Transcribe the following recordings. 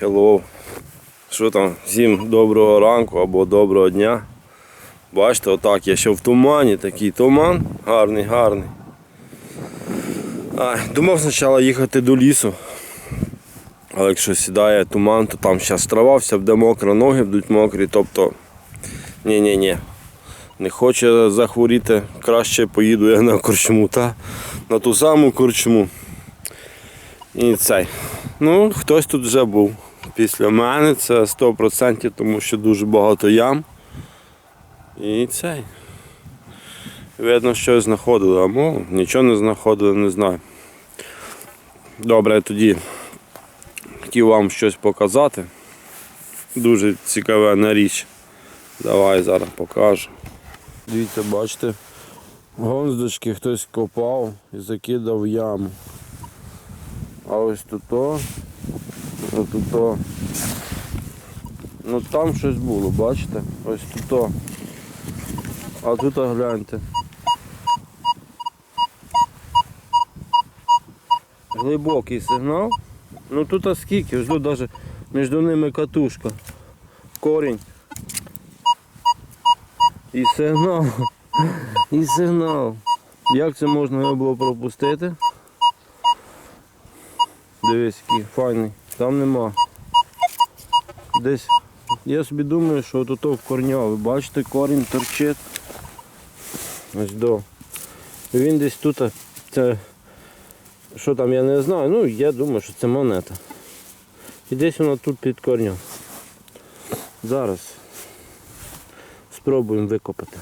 Hello. Що там? Всім доброго ранку або доброго дня. Бачите, отак я ще в тумані, такий туман, гарний, гарний. А, думав спочатку їхати до лісу. Але якщо сідає туман, то там зараз трава, вся буде мокра, ноги будуть мокрі, тобто ні-ні-ні. Не хоче захворіти, краще поїду я на корчму, та? на ту саму корчму. І цей. Ну, хтось тут вже був. Після мене це 100%, тому що дуже багато ям. І цей. Видно, щось знаходили, а мо нічого не знаходили, не знаю. Добре, тоді хотів вам щось показати. Дуже цікава річ. Давай зараз покажу. Дивіться, бачите, гонздочки хтось копав і закидав яму. А ось тут то, тут то. Ну там щось було, бачите? Ось тут то. А тут гляньте. Глибокий сигнал. Ну тут а скільки, ось тут навіть між ними катушка. Корінь. І сигнал. І сигнал. Як це можна було пропустити? Дивись, який файний. Там нема. Десь. Я собі думаю, що тут в корня. Ви бачите, корінь торчить. Ось до. Він десь тут. Це. Що там я не знаю. Ну я думаю, що це монета. І десь вона тут під корнем. Зараз спробуємо викопати.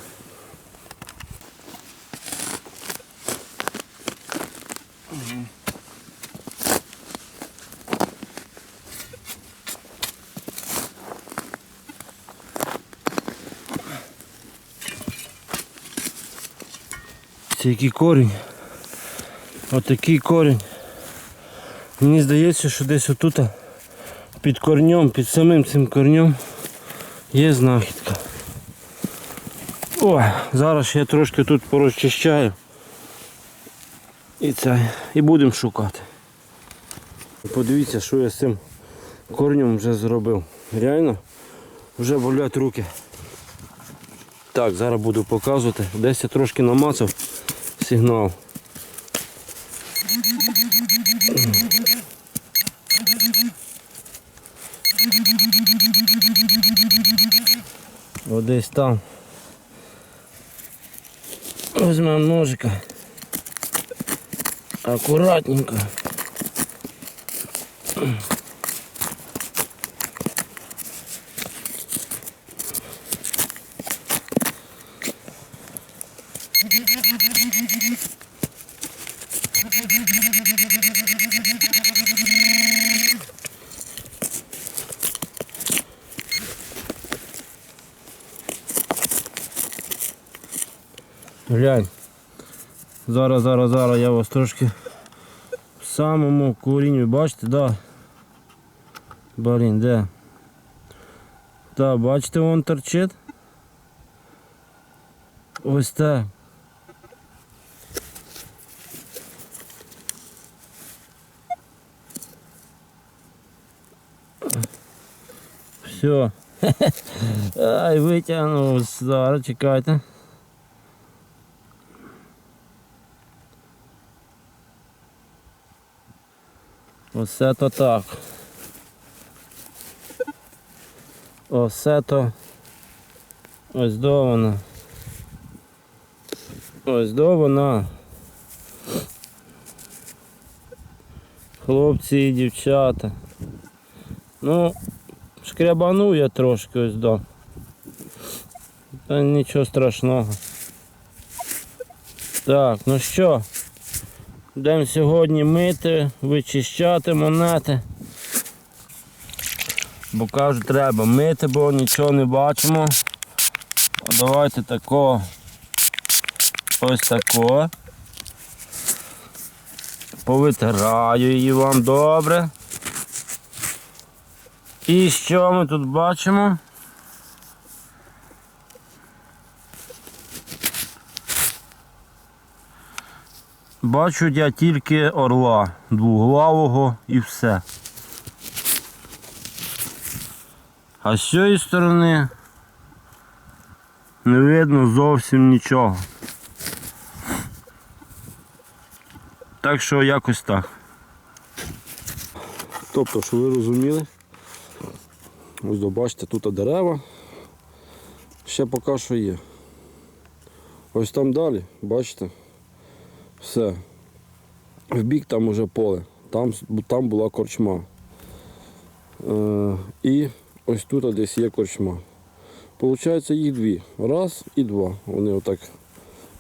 Це який корінь. Отакий корінь. Мені здається, що десь отут під корнем, під самим цим корнем є знахідка. О, зараз я трошки тут порозчищаю. І це. І будемо шукати. Подивіться, що я з цим корнем вже зробив. Реально вже болять руки. Так, зараз буду показувати. Десь я трошки намацав сигнал. Ось десь там. Візьмемо ножика. Акуратненько. Глянь. Зараз, зараз, зараз я вас трошки в самому корінню, бачите, да? Блін, де? Так, бачите, вон торчить. Ось так. Все. Ай, витягнув. Зараз чекайте. Оце то так. Оце то ось до вона. Ось до вона. Хлопці і дівчата. Ну, шкрябанув я трошки ось до. Та нічого страшного. Так, ну що? Будемо сьогодні мити, вичищати монети. Бо кажуть, треба мити, бо нічого не бачимо. Давайте тако. Ось тако. Повитираю її вам добре. І що ми тут бачимо? Бачу я тільки орла двуглавого і все. А з цієї сторони не видно зовсім нічого. Так що якось так. Тобто, що ви розуміли, ось бачите, тут дерева. Ще поки що є. Ось там далі, бачите, все. В бік там уже поле, там, там була корчма. Е, і ось тут десь є корчма. Получається їх дві. Раз і два. Вони отак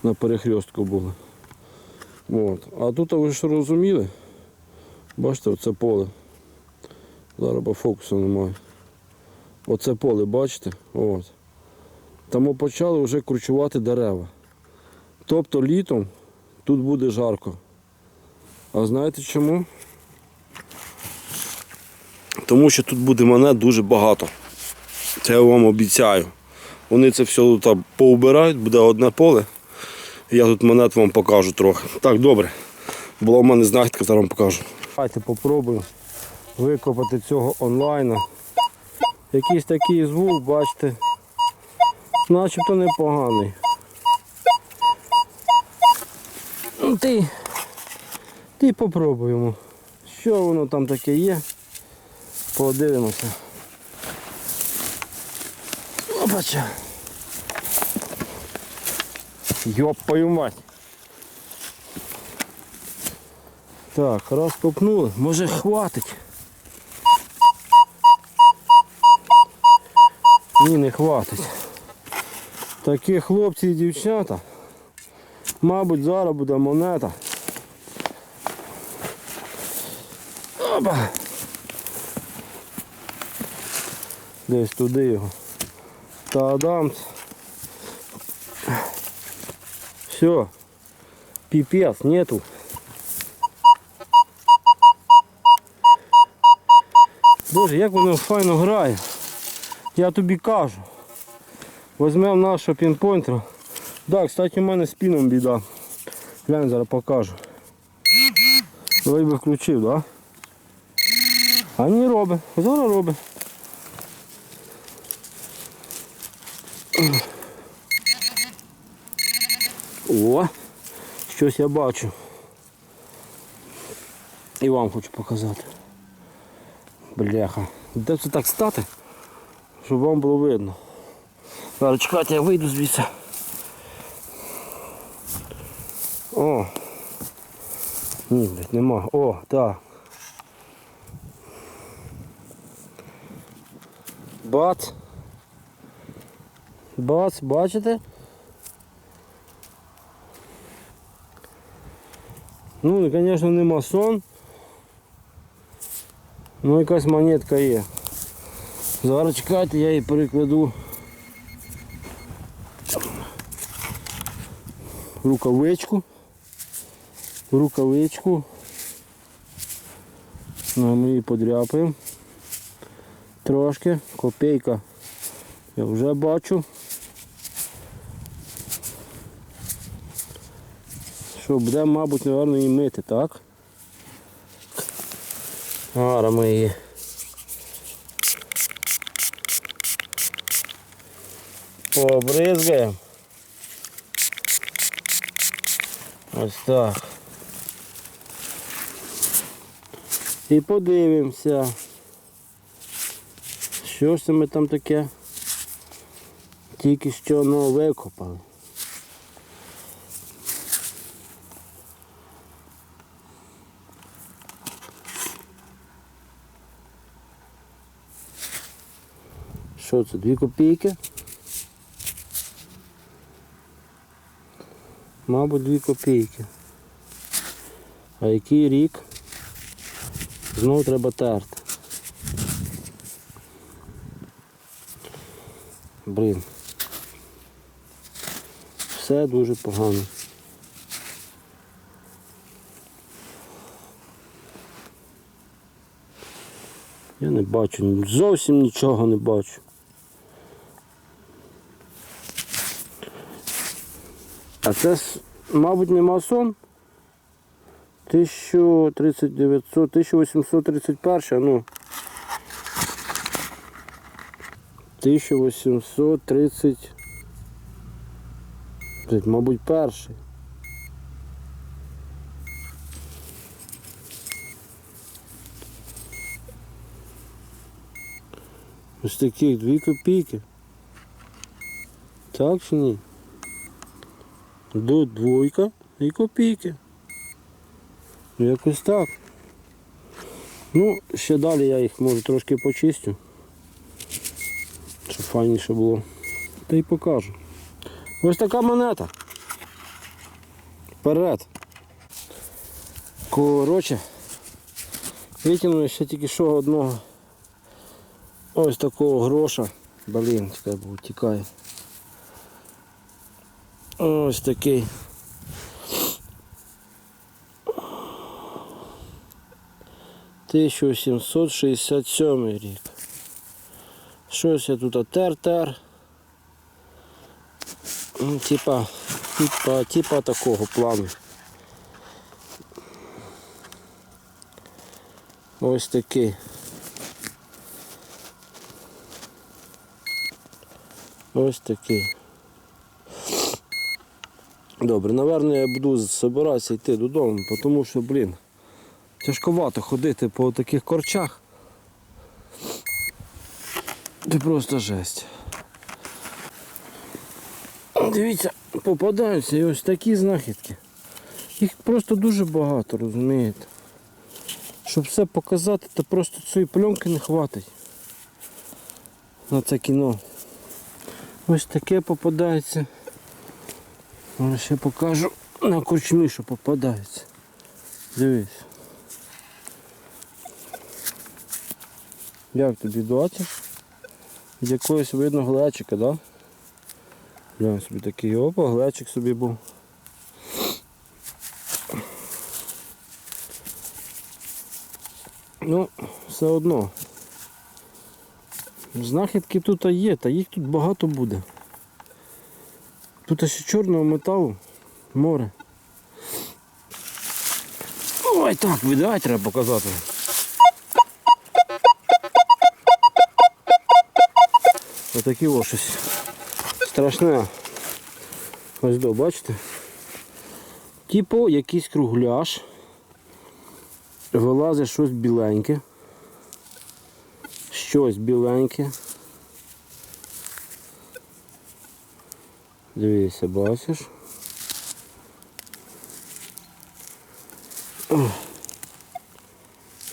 на перехрестку були. От. А тут ви ж розуміли, бачите, оце поле. Зараз бо фокусу немає. Оце поле, бачите? От. Тому почали вже кручувати дерева. Тобто літом тут буде жарко. А знаєте чому? Тому що тут буде монет дуже багато. Це я вам обіцяю. Вони це все тут поубирають, буде одне поле. Я тут монет вам покажу трохи. Так, добре. Була в мене знахідка, зараз вам покажу. Давайте попробую викопати цього онлайна. Якийсь такий звук, бачите, начебто непоганий. Ти, ти попробуємо. Що воно там таке є? Подивимося. Опача. Йопаю мать. Так, раз копнули, може хватить. Ні, не хватить. Такі хлопці і дівчата. Мабуть, зараз буде монета. Опа! Десь туди його. Та адамс. Все. Пипец, нету. Боже, як воно файно грає. Я тобі кажу. Візьмемо нашого пінпойнтера. Да, кстати, у мене з піном біда. Глянь, зараз покажу. Давай би включив, да? А не робить. Зараз робить. О, щось я бачу. І вам хочу показати. Бляха. Де це так стати? Щоб вам було видно. Зараз чекайте, я вийду звідси. О! Ні, блядь, нема. О, так. Бац. Бац, бачите? Ну, звісно, не масон. Ну, якась монетка є. Зараз чекайте, я її перекладу рукавичку. Рукавичку. Ну, ми її подряпаємо. Трошки. Копейка. Я вже бачу. Що буде, мабуть, напевно, її мити, так? Зараз ми її. Побризгаємо. Ось так. І подивимося. Що ж це ми там таке? Тільки що ну, викопали. Що це? Дві копійки? Мабуть, дві копійки. А який рік? Знову треба терти. Блін. Все дуже погано. Я не бачу, зовсім нічого не бачу. А це, мабуть, не масон. 1900, 1831, ну. 1830. Блядь, Мабуть, перший. Ось таких дві копійки. Так чи ні? До двойка і копійки. Ну, Якось так. Ну, ще далі я їх може трошки почистю. Щоб файніше було. Та й покажу. Ось така монета. Вперед. Коротше. Витягну ще тільки що одного. Ось такого гроша. Блін, чекай, бо тікає. Ось такий. Тисяча 767 рік. Щось я тут тер-тер. Ну, Типа, типа, типа такого плану. Ось такий. Ось такий. Добре, напевно, я буду збиратися йти додому, тому що, блін, тяжковато ходити по таких корчах. Це просто жесть. Дивіться, попадаються і ось такі знахідки. Їх просто дуже багато, розумієте. Щоб все показати, то просто цієї пленки не хватить на це кіно. Ось таке попадається. Зараз ще покажу на корчмі, що попадається. Дивись. Як тобі доця? Від якогось видно глечика, да? Глянь собі такий опа, глечик собі був. Ну, все одно. Знахідки тут є, та їх тут багато буде. Тут ще чорного металу, море. Ой, так, віддай треба показати. Отакі ось щось страшне. Ось до, бачите? Типу якийсь кругляш. Вилазить щось біленьке. Щось біленьке. Дивися, бачиш.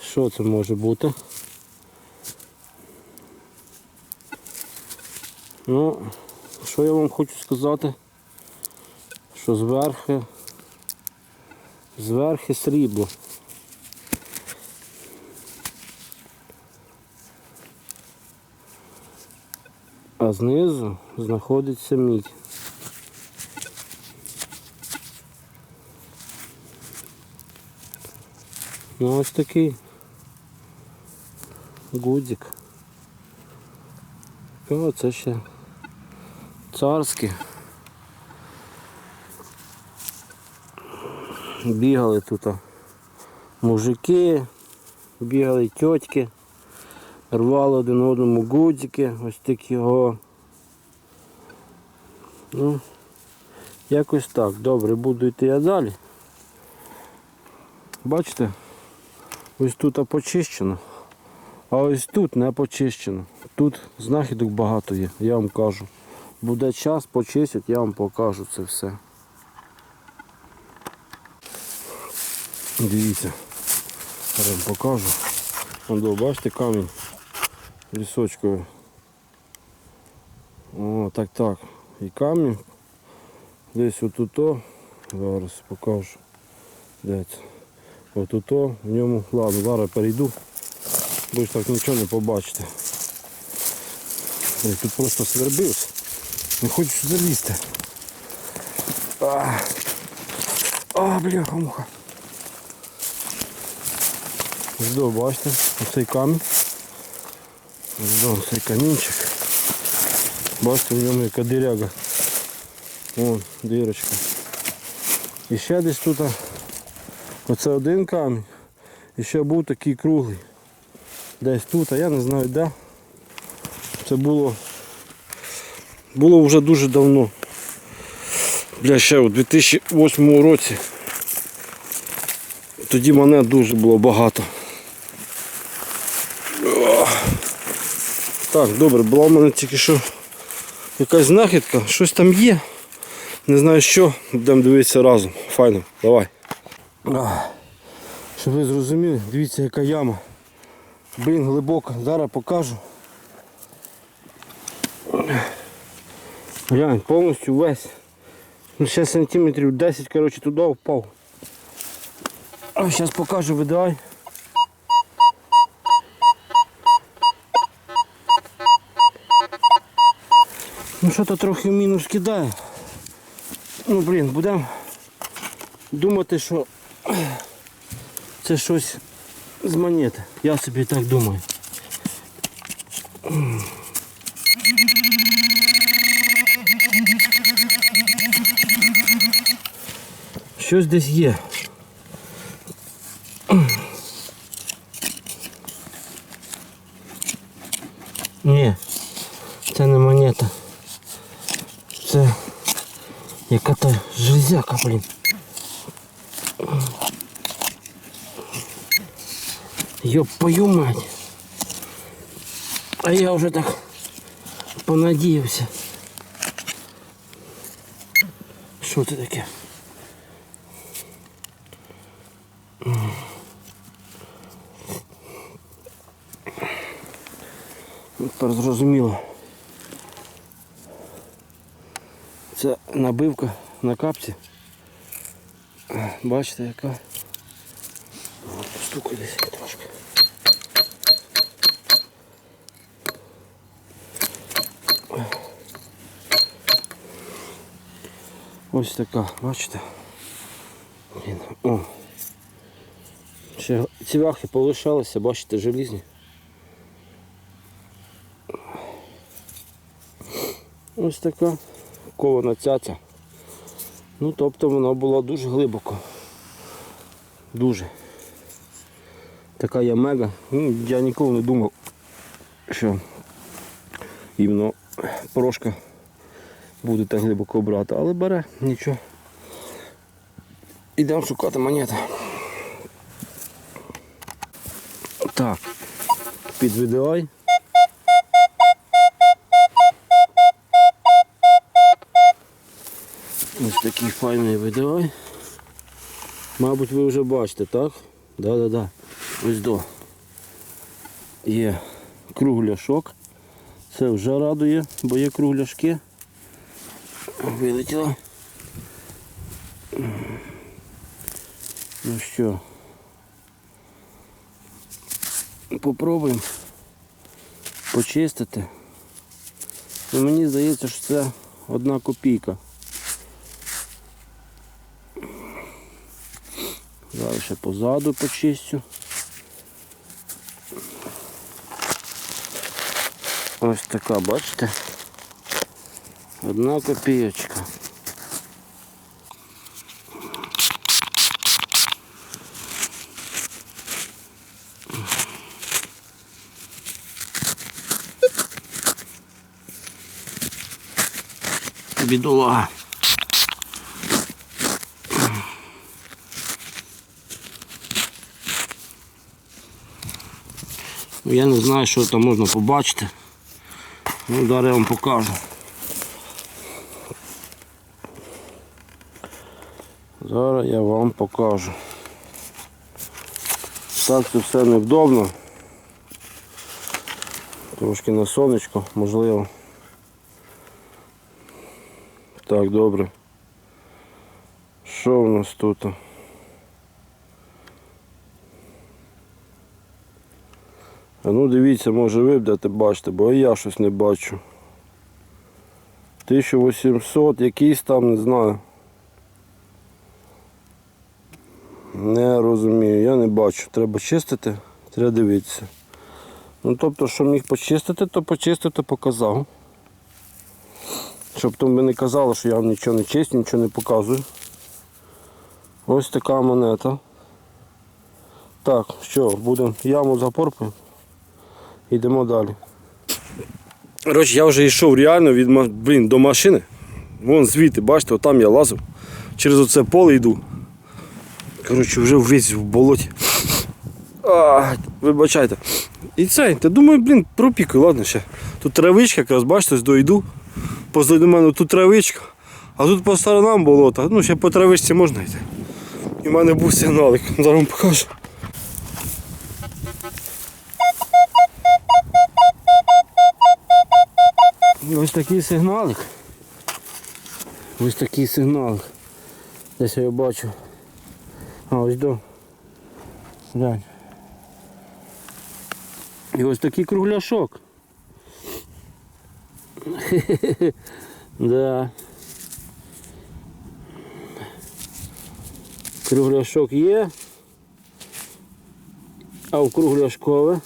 Що це може бути? Ну, що я вам хочу сказати? Що зверху зверху срібло. А знизу знаходиться мідь. Ну ось такий гудзик. О, це ще царський. Бігали тут мужики, бігали тьотьки, рвали один одному гудзики, ось такі його. Ну, якось так. Добре, буду йти я далі. Бачите? Ось тут почищено, а ось тут не почищено. Тут знахідок багато є, я вам кажу. Буде час почистять, я вам покажу це все. Дивіться, зараз вам покажу. Вон, бачите камінь лісочковий. О, так, так. І камінь. Десь отут. Зараз покажу. Де це? Отут в ньому, ладно, зараз перейду, бо ж так нічого не побачите. Я тут просто свербився. Не хочу сюди лізти. А, а бляха муха. Жду, бачите, оцей камінь. Жду, цей камінчик. Бачите, в ньому яка диряга. Вон, дирочка. І ще десь тут. Оце один камінь. І ще був такий круглий. Десь тут, а я не знаю де. Це було Було вже дуже давно. Бля, ще у 2008 році. Тоді монет дуже було багато. Так, добре, була в мене тільки що якась знахідка, щось там є. Не знаю що, будемо дивитися разом. Файно, давай. Щоб ви зрозуміли, дивіться яка яма. Блін, глибока. Зараз покажу. Глянь, повністю весь. Ну, ще сантиметрів 10, коротше, туди впав. А зараз покажу видай. Ну що то трохи в мінус кидає. Ну блін, будемо думати, що це щось з монети. Я собі так думаю. Щось десь є. Ні, це не монета. Це яка-то железяка, блін. Ёб твою мать. А я уже так понадеялся. Що це таке? Тепер зрозуміло. Це набивка на капці. Бачите, яка штука десь трошки. Ось така, бачите? Блін, О. Ще цвяхи полишалися, бачите, желізні. Ось така кована цяця. Ну, тобто вона була дуже глибоко. Дуже. Така я мега. Ну, я ніколи не думав, що іменно порошка буде так глибоко брати, але бере, нічого. Ідемо шукати монети. Так, під відеой. Ось такий файний відеой. Мабуть, ви вже бачите, так? Да-да-да. Ось до. Є кругляшок. Це вже радує, бо є кругляшки. Вилетіло. Ну що, попробуємо почистити. Ну, мені здається, що це одна копійка. Зараз ще позаду почистю. Ось така, бачите? Одна копійочка. Бідолага. Ну, Я не знаю, що там можна побачити. Ну, зараз я вам покажу. Зараз я вам покажу. Так це все невдобно. Трошки на сонечко, можливо. Так, добре. Що в нас тут? А ну дивіться, може ви будете бачити, бо я щось не бачу. 1800, якийсь там, не знаю. Не розумію, я не бачу. Треба чистити, треба дивитися. Ну тобто, що міг почистити, то почистити показав. Щоб там не казали, що я вам нічого не чистю, нічого не показую. Ось така монета. Так, що, будемо яму запорпаємо. Йдемо далі. Коротше, я вже йшов реально від блін, до машини. Вон звідти, бачите, там я лазив. Через оце поле йду. Коротше, вже весь в болоті. А, вибачайте. І це, та думаю, блін, пропікаю, ладно ще. Тут травичка, якраз бачите, дойду. Позаду мене тут травичка, а тут по сторонам болото. Ну, ще по травичці можна йти. І в мене був сигналик, зараз вам покажу. І ось такий сигналик. Ось такий сигналик. Десь я його бачу. А, ось до. Глянь. І ось такий кругляшок. Да. Кругляшок є. А в кругляшкове.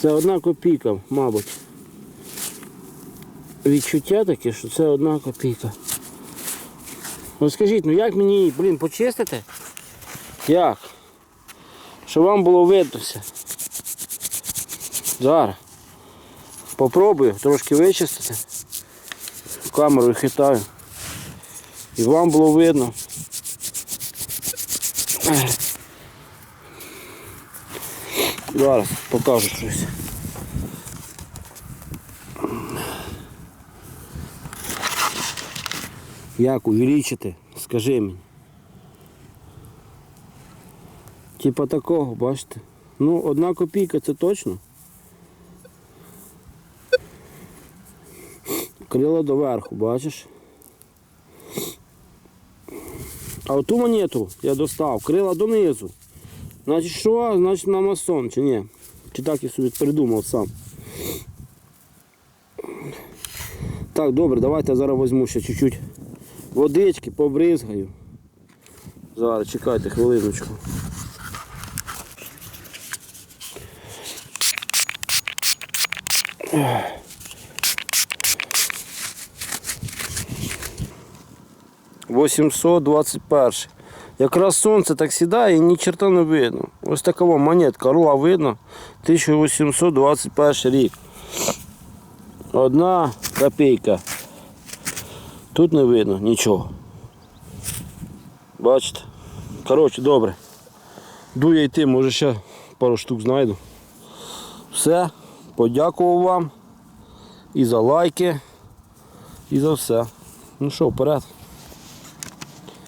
Це одна копійка, мабуть. Відчуття таке, що це одна копійка. Ну скажіть, ну як мені, її, блін, почистити? Як? Щоб вам було видно все. Зараз. Попробую трошки вичистити. Камерою хитаю. І вам було видно. Зараз покажу щось. Як увеличити? Скажи мені. Типа такого, бачите? Ну, одна копійка це точно. крило доверху, бачиш? А оту монету я достав, крила донизу. Значить що? Значить на масон, чи ні? Чи так я собі придумав сам. Так, добре, давайте я зараз візьму ще чуть-чуть водички, побризгаю. Зараз чекайте хвилиночку. Ugh. 821. Якраз сонце так сідає і ні черта не видно. Ось така монетка рула видно. 1821 рік. Одна копійка. Тут не видно нічого. Бачите? Коротше, добре. Дує йти, може ще пару штук знайду. Все, подякував вам і за лайки, і за все. Ну що, вперед.